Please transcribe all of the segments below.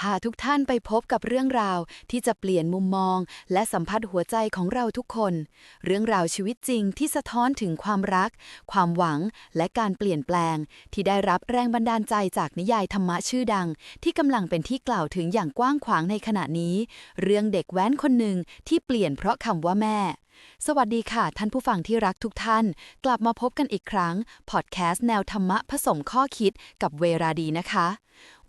พาทุกท่านไปพบกับเรื่องราวที่จะเปลี่ยนมุมมอง และสัมผัสหัวใจของเราทุกคน เรื่องราวชีวิตจริงที่สะท้อนถึงความรัก ความหวัง และการเปลี่ยนแปลง ที่ได้รับแรงบันดาลใจจากนิยายธรรมะชื่อดัง ที่กำลังเป็นที่กล่าวถึงอย่างกว้างขวางในขณะนี้ เรื่องเด็กแว้นคนหนึ่งที่เปลี่ยนเพราะคำว่าแม่สวัสดีค่ะ ท่านผู้ฟังที่รักทุกท่าน กลับมาพบกันอีกครั้ง พอดแคสต์แนวธรรมะผสมข้อคิดกับเวราดีนะคะ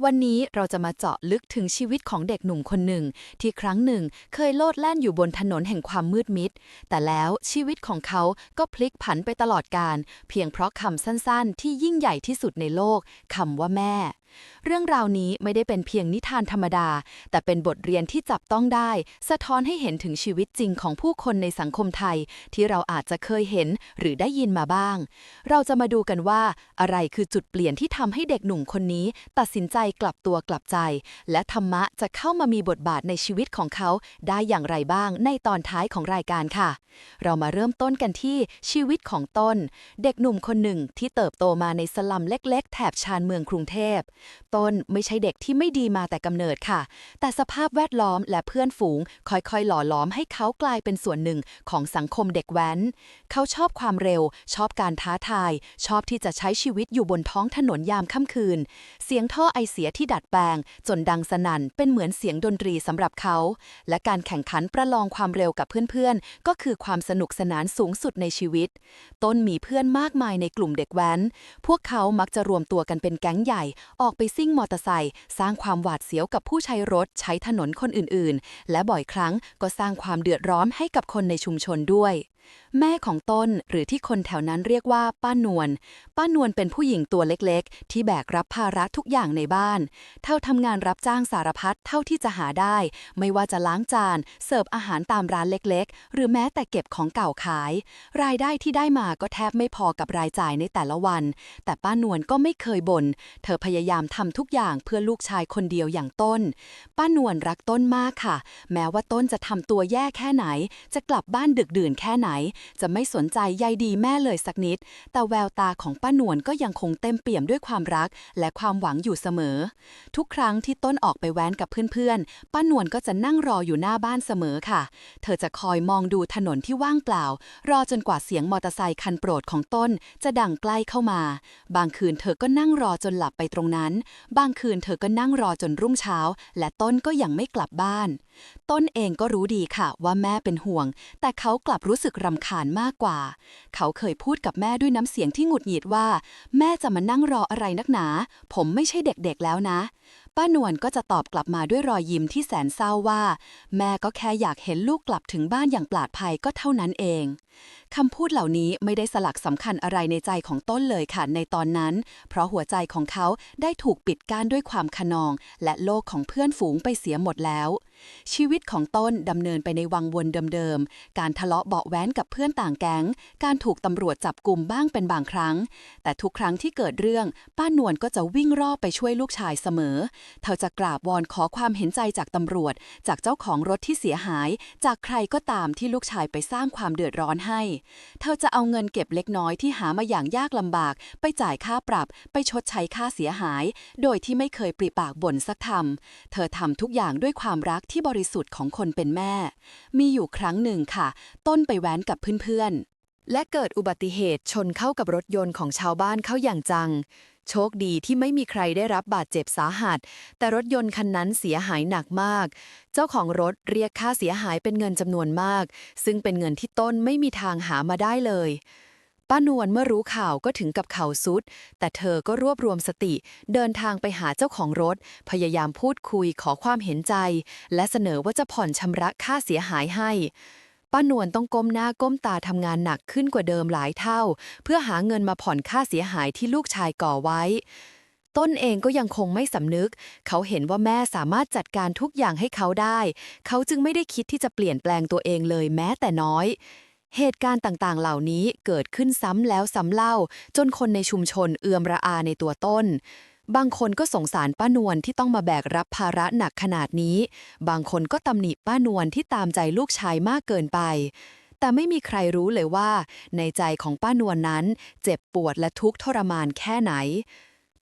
วันนี้เราจะมาเจาะลึกถึงชีวิตของเด็กหนุ่มคนหนึ่ง ที่ครั้งหนึ่งเคยโลดแล่นอยู่บนถนนแห่งความมืดมิด แต่แล้วชีวิตของเขาก็พลิกผันไปตลอดกาลเพียงเพราะคำสั้นๆ ที่ยิ่งใหญ่ที่สุดในโลกคำว่าแม่ เรื่องราวนี้ไม่ได้เป็นเพียงนิทานธรรมดา แต่เป็นบทเรียนที่จับต้องได้ สะท้อนให้เห็นถึงชีวิตจริงของผู้คนในสังคมไทย ที่เราอาจจะเคยเห็นหรือได้ยินมาบ้าง เราจะมาดูกันว่าอะไรคือจุดเปลี่ยนที่ทำให้เด็กหนุ่มคนนี้ ตัดสินใจกลับตัวกลับใจ และธรรมะจะเข้ามามีบทบาทในชีวิตของเขาได้อย่างไรบ้างในตอนท้ายของรายการค่ะ เรามาเริ่มต้นกันที่ชีวิตของต้น เด็กหนุ่มคนหนึ่งที่เติบโตมาในสลัมเล็ก ๆ แถบชานเมืองกรุงเทพต้นไม่ใช่เด็กที่ไม่ดีมาแต่กำเนิดค่ะ แต่สภาพแวดล้อมและเพื่อนฝูงค่อยๆ หล่อล้อมให้เขากลายเป็นส่วนหนึ่งของสังคมเด็กแว้น เขาชอบความเร็ว ชอบการท้าทาย ชอบที่จะใช้ชีวิตอยู่บนท้องถนนยามค่ำคืน เสียงท่อไอเสียที่ดัดแปลง จนดังสนั่นเป็นเหมือนเสียงดนตรีสำหรับเขา และการแข่งขันประลองความเร็วกับเพื่อนๆ ก็คือความสนุกสนานสูงสุดในชีวิต ต้นมีเพื่อนมากมายในกลุ่มเด็กแว้น พวกเขามักจะรวมตัวกันเป็นแก๊งใหญ่ออกไปซิ่งมอเตอร์ไซค์สร้างความหวาดเสียวกับผู้ใช้รถใช้ถนนคนอื่นๆ และบ่อยครั้งก็สร้างความเดือดร้อนให้กับคนในชุมชนด้วย แม่ของต้นหรือที่คนแถวนั้นเรียกว่าป้านวลป้านวลเป็นผู้หญิงตัวเล็กๆ ที่แบกรับภาระทุกอย่างในบ้าน เท่าทำงานรับจ้างสารพัดเท่าที่จะหาได้ ไม่ว่าจะล้างจาน เสิร์ฟอาหารตามร้านเล็กๆ หรือแม้แต่เก็บของเก่าขาย รายได้ที่ได้มาก็แทบไม่พอกับรายจ่ายในแต่ละวัน แต่ป้านวลก็ไม่เคยบน่นเธอพยายามทำทุกอย่างเพื่อลูกชายคนเดียวอย่างต้น ป้านวลรักต้นมากค่ะ แม้ว่าต้นจะทำตัวแย่แค่ไหน จะกลับบ้านดึกดื่นแค่ไหน จะไม่สนใจใยดีแม่เลยสักนิด แต่แววตาของป้านวลก็ยังคงเต็มเปี่ยมด้วยความรัก และความหวังอยู่เสมอ ทุกครั้งที่ต้นออกไปแว้นกับเพื่อนๆ ป้านวลก็จะนั่งรออยู่หน้าบ้านเสมอค่ะ เธอจะคอยมองดูถนนที่ว่างเปล่า รอจนกว่าเสียงมอเตอร์ไซค์คันโปรดของต้น จะดังใกล้เข้ามา บางคืนเธอก็นั่งรอจนหลับไปตรงนั้นบางคืนเธอก็นั่งรอจนรุ่งเช้า และต้นก็ยังไม่กลับบ้าน ต้นเองก็รู้ดีค่ะว่าแม่เป็นห่วง แต่เขากลับรู้สึกรำคาญมากกว่า เขาเคยพูดกับแม่ด้วยน้ำเสียงที่หงุดหงิดว่า แม่จะมานั่งรออะไรนักหนา ผมไม่ใช่เด็กๆแล้วนะ ป้านวลก็จะตอบกลับมาด้วยรอยยิ้มที่แสนเศร้าว่า แม่ก็แค่อยากเห็นลูกกลับถึงบ้านอย่างปลอดภัยก็เท่านั้นเองคำพูดเหล่านี้ไม่ได้สลักสำคัญอะไรในใจของต้นเลยค่ะในตอนนั้น เพราะหัวใจของเขาได้ถูกปิดกั้นด้วยความขนอง และโลกของเพื่อนฝูงไปเสียหมดแล้ว ชีวิตของต้นดำเนินไปในวังวนเดิมๆ การทะเลาะเบาแว้นกับเพื่อนต่างแก๊ง การถูกตำรวจจับกลุ่มบ้างเป็นบางครั้ง แต่ทุกครั้งที่เกิดเรื่อง ป้านวลก็จะวิ่งรอบไปช่วยลูกชายเสมอ เธอจะกราบวอนขอความเห็นใจจากตำรวจ จากเจ้าของรถที่เสียหาย จากใครก็ตามที่ลูกชายไปสร้างความเดือดร้อนให้ เธอจะเอาเงินเก็บเล็กน้อยที่หามาอย่างยากลำบาก ไปจ่ายค่าปรับ ไปชดใช้ค่าเสียหาย โดยที่ไม่เคยปริปากบ่นสักคำเธอทำทุกอย่างด้วยความรักที่บริสุทธิ์ของคนเป็นแม่ มีอยู่ครั้งหนึ่งค่ะ ต้นไปแว้นกับเพื่อนๆ และเกิดอุบัติเหตุชนเข้ากับรถยนต์ของชาวบ้านเข้าอย่างจัง โชคดีที่ไม่มีใครได้รับบาดเจ็บสาหัส แต่รถยนต์คันนั้นเสียหายหนักมาก เจ้าของรถเรียกค่าเสียหายเป็นเงินจำนวนมาก ซึ่งเป็นเงินที่ต้นไม่มีทางหามาได้เลย ป้านวลเมื่อรู้ข่าวก็ถึงกับเข่าสุด แต่เธอก็รวบรวมสติ เดินทางไปหาเจ้าของรถ พยายามพูดคุยขอความเห็นใจ และเสนอว่าจะผ่อนชำระค่าเสียหายให้ป้านวลต้องก้มหน้าก้มตาทำงานหนักขึ้นกว่าเดิมหลายเท่า เพื่อหาเงินมาผ่อนค่าเสียหายที่ลูกชายก่อไว้ ต้นเองก็ยังคงไม่สำนึก เขาเห็นว่าแม่สามารถจัดการทุกอย่างให้เขาได้ เขาจึงไม่ได้คิดที่จะเปลี่ยนแปลงตัวเองเลยแม้แต่น้อย เหตุการณ์ต่างๆ เหล่านี้เกิดขึ้นซ้ำแล้วซ้ำเล่า จนคนในชุมชนเอือมระอาในตัวต้น บางคนก็สงสารป้านวลที่ต้องมาแบกรับภาระหนักขนาดนี้ บางคนก็ตำหนิป้านวลที่ตามใจลูกชายมากเกินไป แต่ไม่มีใครรู้เลยว่า ในใจของป้านวลนั้น เจ็บปวดและทุกข์ทรมานแค่ไหน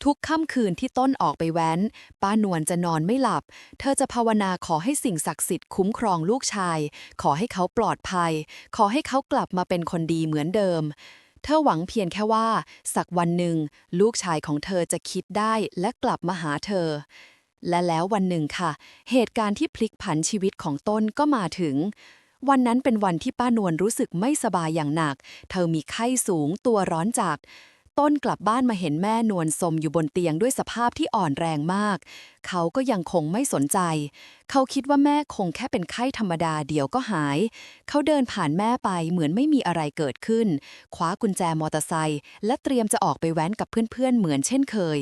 ทุกค่ำคืนที่ต้นออกไปแว้น ป้านวลจะนอนไม่หลับ เธอจะภาวนาขอให้สิ่งศักดิ์สิทธิ์คุ้มครองลูกชาย ขอให้เขาปลอดภัย ขอให้เขากลับมาเป็นคนดีเหมือนเดิม เธอหวังเพียงแค่ว่า สักวันหนึ่ง ลูกชายของเธอจะคิดได้และกลับมาหาเธอ และแล้ววันหนึ่งค่ะ เหตุการณ์ที่พลิกผันชีวิตของต้นก็มาถึงวันนั้นเป็นวันที่ป้านวลรู้สึกไม่สบายอย่างหนัก เธอมีไข้สูงตัวร้อนจัด ต้นกลับบ้านมาเห็นแม่นวลสมอยู่บนเตียงด้วยสภาพที่อ่อนแรงมาก เขาก็ยังคงไม่สนใจ เขาคิดว่าแม่คงแค่เป็นไข้ธรรมดาเดี๋ยวก็หาย เขาเดินผ่านแม่ไปเหมือนไม่มีอะไรเกิดขึ้น คว้ากุญแจมอเตอร์ไซค์และเตรียมจะออกไปแว้นกับเพื่อนๆเหมือนเช่นเคย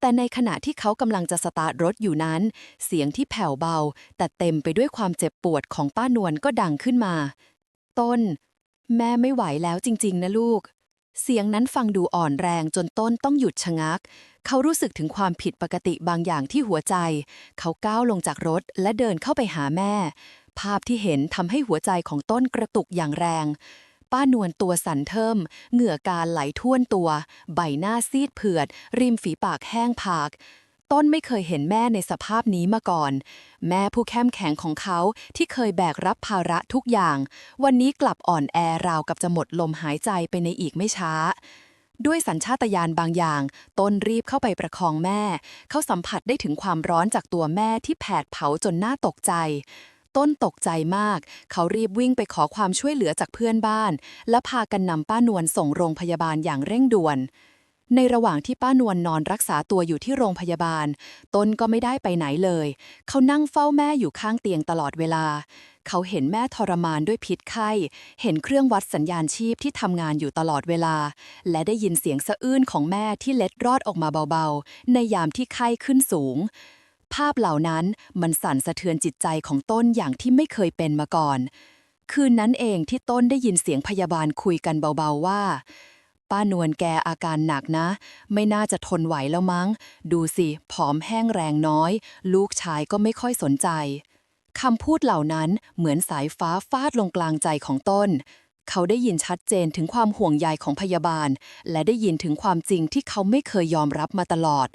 แต่ในขณะที่เขากำลังจะสตาร์ทรถอยู่นั้น เสียงที่แผ่วเบา แต่เต็มไปด้วยความเจ็บปวดของป้านวลก็ดังขึ้นมา ต้น แม่ไม่ไหวแล้วจริง ๆ นะลูก เสียงนั้นฟังดูอ่อนแรงจนต้นต้องหยุดชะงัก เขารู้สึกถึงความผิดปกติบางอย่างที่หัวใจ เขาก้าวลงจากรถและเดินเข้าไปหาแม่ ภาพที่เห็นทำให้หัวใจของต้นกระตุกอย่างแรง ป้านวลตัวสั่นเทิม เหงื่อการไหลท่วนตัว ใบหน้าซีดเผือด ริมฝีปากแห้งผาก ต้นไม่เคยเห็นแม่ในสภาพนี้มาก่อน แม่ผู้เข้มแข็งของเขาที่เคยแบกรับภาระทุกอย่าง วันนี้กลับอ่อนแอราวกับจะหมดลมหายใจไปในอีกไม่ช้า ด้วยสัญชาตญาณบางอย่าง ต้นรีบเข้าไปประคองแม่ เขาสัมผัสได้ถึงความร้อนจากตัวแม่ที่แผดเผาจนหน่าตกใจต้นตกใจมาก เขารีบวิ่งไปขอความช่วยเหลือจากเพื่อนบ้าน และพากันนำป้านวลส่งโรงพยาบาลอย่างเร่งด่วน ในระหว่างที่ป้านวลนอนรักษาตัวอยู่ที่โรงพยาบาล ต้นก็ไม่ได้ไปไหนเลย เขานั่งเฝ้าแม่อยู่ข้างเตียงตลอดเวลา เขาเห็นแม่ทรมานด้วยพิษไข้ เห็นเครื่องวัดสัญญาณชีพที่ทำงานอยู่ตลอดเวลา และได้ยินเสียงสะอื้นของแม่ที่เล็ดรอดออกมาเบาๆ ในยามที่ไข้ขึ้นสูง ภาพเหล่านั้นมันสั่นสะเทือนจิตใจของต้นอย่างที่ไม่เคยเป็นมาก่อน คืนนั้นเองที่ต้นได้ยินเสียงพยาบาลคุยกันเบาๆว่า ป้านวลแกอาการหนักนะ ไม่น่าจะทนไหวแล้วมั้ง ดูสิผอมแห้งแรงน้อย ลูกชายก็ไม่ค่อยสนใจคำพูดเหล่านั้นเหมือนสายฟ้าฟาดลงกลางใจของต้น เขาได้ยินชัดเจนถึงความห่วงใยของพยาบาล และได้ยินถึงความจริงที่เขาไม่เคยยอมรับมาตลอด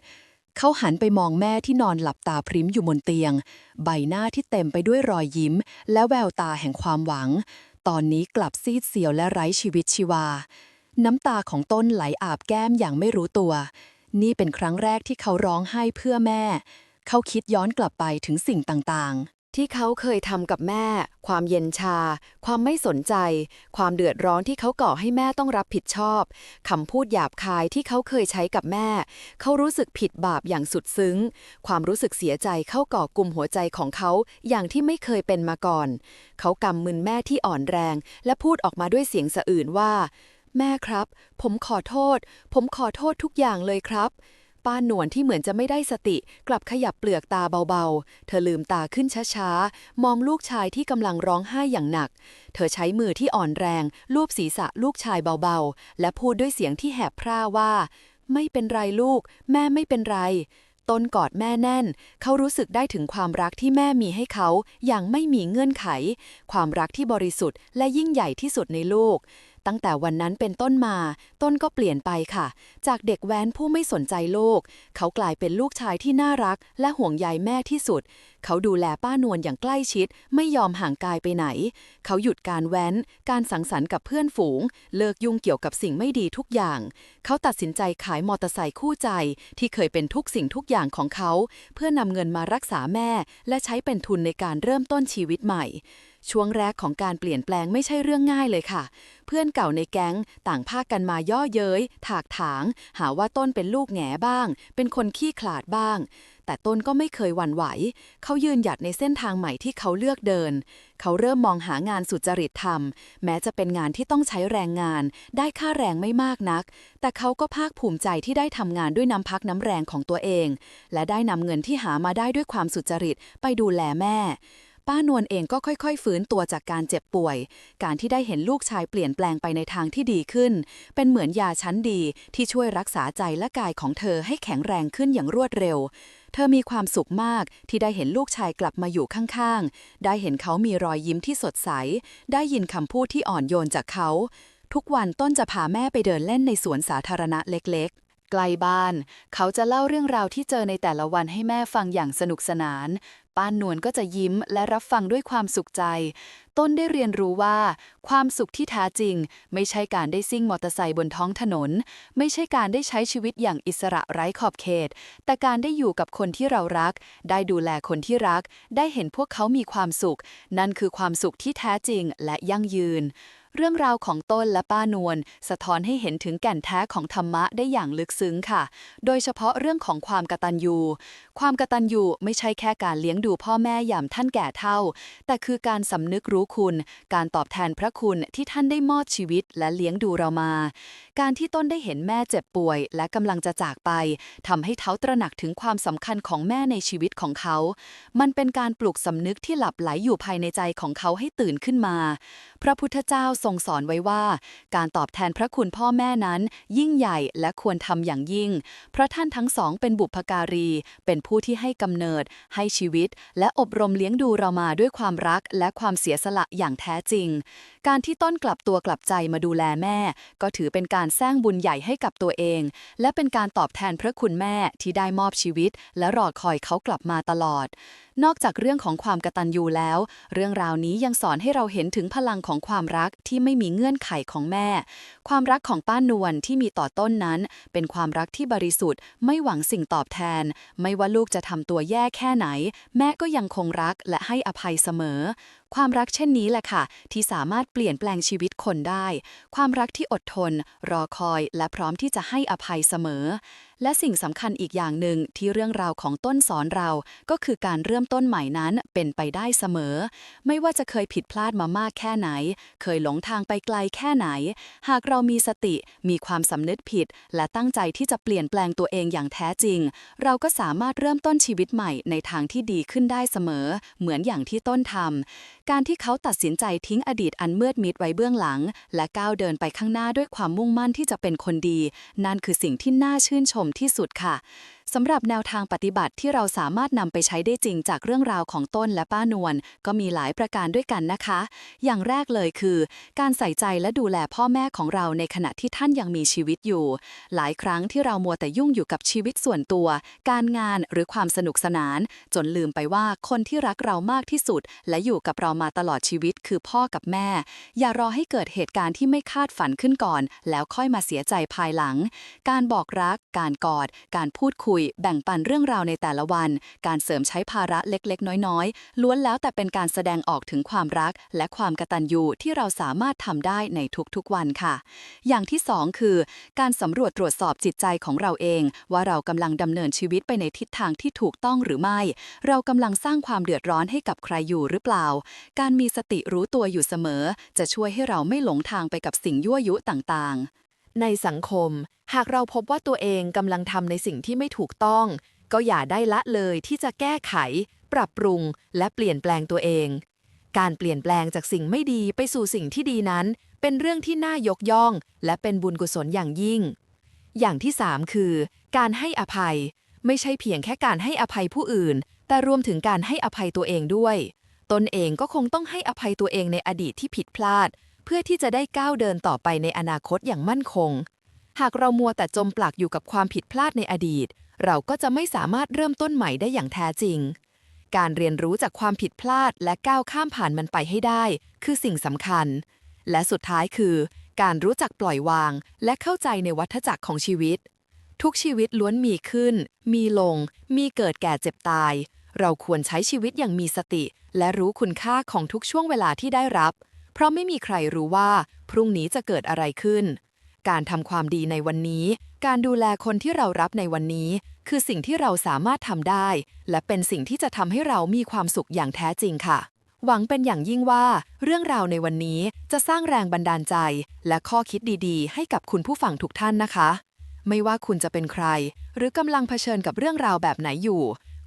เขาหันไปมองแม่ที่นอนหลับตาพริ้มอยู่บนเตียง ใบหน้าที่เต็มไปด้วยรอยยิ้ม และแววตาแห่งความหวัง ตอนนี้กลับซีดเซียวและไร้ชีวิตชีวา น้ำตาของต้นไหลอาบแก้มอย่างไม่รู้ตัว นี่เป็นครั้งแรกที่เขาร้องไห้เพื่อแม่ เขาคิดย้อนกลับไปถึงสิ่งต่างๆ ที่เขาเคยทำกับแม่ ความเย็นชา ความไม่สนใจ ความเดือดร้อนที่เขาก่อให้แม่ต้องรับผิดชอบคำพูดหยาบคายที่เขาเคยใช้กับแม่ เขารู้สึกผิดบาปอย่างสุดซึ้ง ความรู้สึกเสียใจเข้าก่อกลุ่มหัวใจของเขาอย่างที่ไม่เคยเป็นมาก่อน เขากำมือแม่ที่อ่อนแรง และพูดออกมาด้วยเสียงสะอื่นว่า แม่ครับ ผมขอโทษ ผมขอโทษทุกอย่างเลยครับ ป้าหนวลที่เหมือนจะไม่ได้สติ กลับขยับเปลือกตาเบาๆ เธอลืมตาขึ้นช้าๆ มองลูกชายที่กำลังร้องไห้อย่างหนัก เธอใช้มือที่อ่อนแรงลูบศีรษะลูกชายเบาๆ และพูดด้วยเสียงที่แหบพร่าว่า ไม่เป็นไรลูก แม่ไม่เป็นไรต้นกอดแม่แน่น เขารู้สึกได้ถึงความรักที่แม่มีให้เขาอย่างไม่มีเงื่อนไข ความรักที่บริสุทธิ์และยิ่งใหญ่ที่สุดในโลก ตั้งแต่วันนั้นเป็นต้นมา ต้นก็เปลี่ยนไปค่ะ จากเด็กแว้นผู้ไม่สนใจโลก เขากลายเป็นลูกชายที่น่ารัก และห่วงใยแม่ที่สุด เขาดูแลป้านวลอย่างใกล้ชิด ไม่ยอมห่างกายไปไหน เขาหยุดการแว้น การสังสรรค์กับเพื่อนฝูง เลิกยุ่งเกี่ยวกับสิ่งไม่ดีทุกอย่าง เขาตัดสินใจขายมอเตอร์ไซค์คู่ใจ ที่เคยเป็นทุกสิ่งทุกอย่างของเขา เพื่อนำเงินมารักษาแม่ และใช้เป็นทุนในการเริ่มต้นชีวิตใหม่ ช่วงแรกของการเปลี่ยนแปลงไม่ใช่เรื่องง่ายเลยค่ะ เพื่อนเก่าในแก๊งต่างพากันมาย่อเย้ย ถากถาง หาว่าต้นเป็นลูกแง่บ้าง เป็นคนขี้ขลาดบ้าง แต่ต้นก็ไม่เคยหวั่นไหว เขายืนหยัดในเส้นทางใหม่ที่เขาเลือกเดิน เขาเริ่มมองหางานสุจริตทำแม้จะเป็นงานที่ต้องใช้แรงงาน ได้ค่าแรงไม่มากนัก แต่เขาก็ภาคภูมิใจที่ได้ทำงานด้วยน้ำพักน้ำแรงของตัวเอง และได้นำเงินที่หามาได้ด้วยความสุจริตไปดูแลแม่ ป้านวลเองก็ค่อยๆ ฟื้นตัวจากการเจ็บป่วย การที่ได้เห็นลูกชายเปลี่ยนแปลงไปในทางที่ดีขึ้น เป็นเหมือนยาชั้นดีที่ช่วยรักษาใจและกายของเธอให้แข็งแรงขึ้นอย่างรวดเร็ว เธอมีความสุขมากที่ได้เห็นลูกชายกลับมาอยู่ข้างๆ ได้เห็นเขามีรอยยิ้มที่สดใส ได้ยินคำพูดที่อ่อนโยนจากเขา ทุกวันต้นจะพาแม่ไปเดินเล่นในสวนสาธารณะเล็กๆใกล้บ้าน เขาจะเล่าเรื่องราวที่เจอในแต่ละวันให้แม่ฟังอย่างสนุกสนาน ป้านวลก็จะยิ้มและรับฟังด้วยความสุขใจ ต้นได้เรียนรู้ว่า ความสุขที่แท้จริง ไม่ใช่การได้ซิ่งมอเตอร์ไซค์บนท้องถนน ไม่ใช่การได้ใช้ชีวิตอย่างอิสระไร้ขอบเขต แต่การได้อยู่กับคนที่เรารัก ได้ดูแลคนที่รัก ได้เห็นพวกเขามีความสุข นั่นคือความสุขที่แท้จริงและยั่งยืน เรื่องราวของต้นและป้านวลสะท้อนให้เห็นถึงแก่นแท้ของธรรมะได้อย่างลึกซึ้งค่ะ โดยเฉพาะเรื่องของความกตัญญู ความกตัญญูไม่ใช่แค่การเลี้ยงดูพ่อแม่ยามท่านแก่เฒ่า แต่คือการสำนึกรู้คุณ การตอบแทนพระคุณที่ท่านได้มอบชีวิตและเลี้ยงดูเรามา การที่ต้นได้เห็นแม่เจ็บป่วย และกำลังจะจากไปทำให้เขาตระหนักถึงความสำคัญของแม่ในชีวิตของเขา มันเป็นการปลุกสำนึกที่หลับไหลอยู่ภายในใจของเขาให้ตื่นขึ้นมา พระพุทธเจ้าทรงสอนไว้ว่า การตอบแทนพระคุณพ่อแม่นั้น ยิ่งใหญ่และควรทำอย่างยิ่ง เพราะท่านทั้งสองเป็นบุพการี เป็นผู้ที่ให้กำเนิด ให้ชีวิต และอบรมเลี้ยงดูเรามาด้วยความรักและความเสียสละอย่างแท้จริง การที่ต้นกลับตัวกลับใจมาดูแลแม่ ก็ถือเป็นการสร้างบุญใหญ่ให้กับตัวเอง และเป็นการตอบแทนพระคุณแม่ที่ได้มอบชีวิต และรอคอยเขากลับมาตลอด นอกจากเรื่องของความกตัญญูแล้ว เรื่องราวนี้ยังสอนให้เราเห็นถึงพลังของความรักที่ไม่มีเงื่อนไขของแม่ ความรักของป้านวลที่มีต่อต้นนั้น เป็นความรักที่บริสุทธิ์ ไม่หวังสิ่งตอบแทน ไม่ว่าลูกจะทำตัวแย่แค่ไหน แม่ก็ยังคงรักและให้อภัยเสมอ ความรักเช่นนี้แหละค่ะ ที่สามารถเปลี่ยนแปลงชีวิตคนได้ ความรักที่อดทน รอคอยและพร้อมที่จะให้อภัยเสมอ และสิ่งสำคัญอีกอย่างหนึ่งที่เรื่องราวของต้นสอนเรา ก็คือการเริ่มต้นใหม่นั้นเป็นไปได้เสมอ ไม่ว่าจะเคยผิดพลาดมามากแค่ไหน เคยหลงทางไปไกลแค่ไหน หากเรามีสติ มีความสำนึกผิด และตั้งใจที่จะเปลี่ยนแปลงตัวเองอย่างแท้จริง เราก็สามารถเริ่มต้นชีวิตใหม่ในทางที่ดีขึ้นได้เสมอ เหมือนอย่างที่ต้นทำการที่เขาตัดสินใจทิ้งอดีตอันมืดมิดไว้เบื้องหลัง และก้าวเดินไปข้างหน้าด้วยความมุ่งมั่นที่จะเป็นคนดี นั่นคือสิ่งที่น่าชื่นชมที่สุดค่ะ สำหรับแนวทางปฏิบัติที่เราสามารถนำไปใช้ได้จริงจากเรื่องราวของต้นและป้านวลก็มีหลายประการด้วยกันนะคะ อย่างแรกเลยคือ การใส่ใจและดูแลพ่อแม่ของเราในขณะที่ท่านยังมีชีวิตอยู่ หลายครั้งที่เรามัวแต่ยุ่งอยู่กับชีวิตส่วนตัว การงานหรือความสนุกสนาน จนลืมไปว่าคนที่รักเรามากที่สุด และอยู่กับเรามาตลอดชีวิตคือพ่อกับแม่ อย่ารอให้เกิดเหตุการณ์ที่ไม่คาดฝันขึ้นก่อน แล้วค่อยมาเสียใจภายหลัง การบอกรัก การกอด การพูดคุยแบ่งปันเรื่องราวในแต่ละวัน การเสริมใช้ภาระเล็กๆ น้อยๆ ล้วนแล้วแต่เป็นการแสดงออกถึงความรัก และความกตัญญูที่เราสามารถทำได้ในทุกๆวันค่ะ อย่างที่สองคือ การสำรวจตรวจสอบจิตใจของเราเอง ว่าเรากำลังดำเนินชีวิตไปในทิศทางที่ถูกต้องหรือไม่ เรากำลังสร้างความเดือดร้อนให้กับใครอยู่หรือเปล่า การมีสติรู้ตัวอยู่เสมอ จะช่วยให้เราไม่หลงทางไปกับสิ่งยั่วยุต่างๆ ในสังคม หากเราพบว่าตัวเองกำลังทำในสิ่งที่ไม่ถูกต้อง ก็อย่าได้ละเลยที่จะแก้ไข ปรับปรุง และเปลี่ยนแปลงตัวเอง การเปลี่ยนแปลงจากสิ่งไม่ดีไปสู่สิ่งที่ดีนั้น เป็นเรื่องที่น่ายกย่อง และเป็นบุญกุศลอย่างยิ่ง อย่างที่ 3 คือ การให้อภัย ไม่ใช่เพียงแค่การให้อภัยผู้อื่น แต่รวมถึงการให้อภัยตัวเองด้วย ตนเองก็คงต้องให้อภัยตัวเองในอดีตที่ผิดพลาด เพื่อที่จะได้ก้าวเดินต่อไปในอนาคตอย่างมั่นคง หากเรามัวแต่จมปลักอยู่กับความผิดพลาดในอดีต เราก็จะไม่สามารถเริ่มต้นใหม่ได้อย่างแท้จริง การเรียนรู้จากความผิดพลาดและก้าวข้ามผ่านมันไปให้ได้ คือสิ่งสำคัญ และสุดท้ายคือ การรู้จักปล่อยวาง และเข้าใจในวัฏจักรของชีวิต ทุกชีวิตล้วนมีขึ้น มีลง มีเกิดแก่เจ็บตาย เราควรใช้ชีวิตอย่างมีสติ และรู้คุณค่าของทุกช่วงเวลาที่ได้รับ เพราะไม่มีใครรู้ว่าพรุ่งนี้จะเกิดอะไรขึ้น การทำความดีในวันนี้ การดูแลคนที่เรารับในวันนี้ คือสิ่งที่เราสามารถทำได้ และเป็นสิ่งที่จะทำให้เรามีความสุขอย่างแท้จริงค่ะ หวังเป็นอย่างยิ่งว่า เรื่องราวในวันนี้จะสร้างแรงบันดาลใจ และข้อคิดดีๆ ให้กับคุณผู้ฟังทุกท่านนะคะ ไม่ว่าคุณจะเป็นใคร หรือกำลังเผชิญกับเรื่องราวแบบไหนอยู่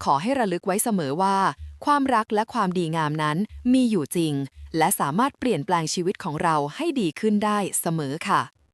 ขอให้ระลึกไว้เสมอว่า ความรักและความดีงามนั้นมีอยู่จริง และสามารถเปลี่ยนแปลงชีวิตของเราให้ดีขึ้นได้เสมอค่ะ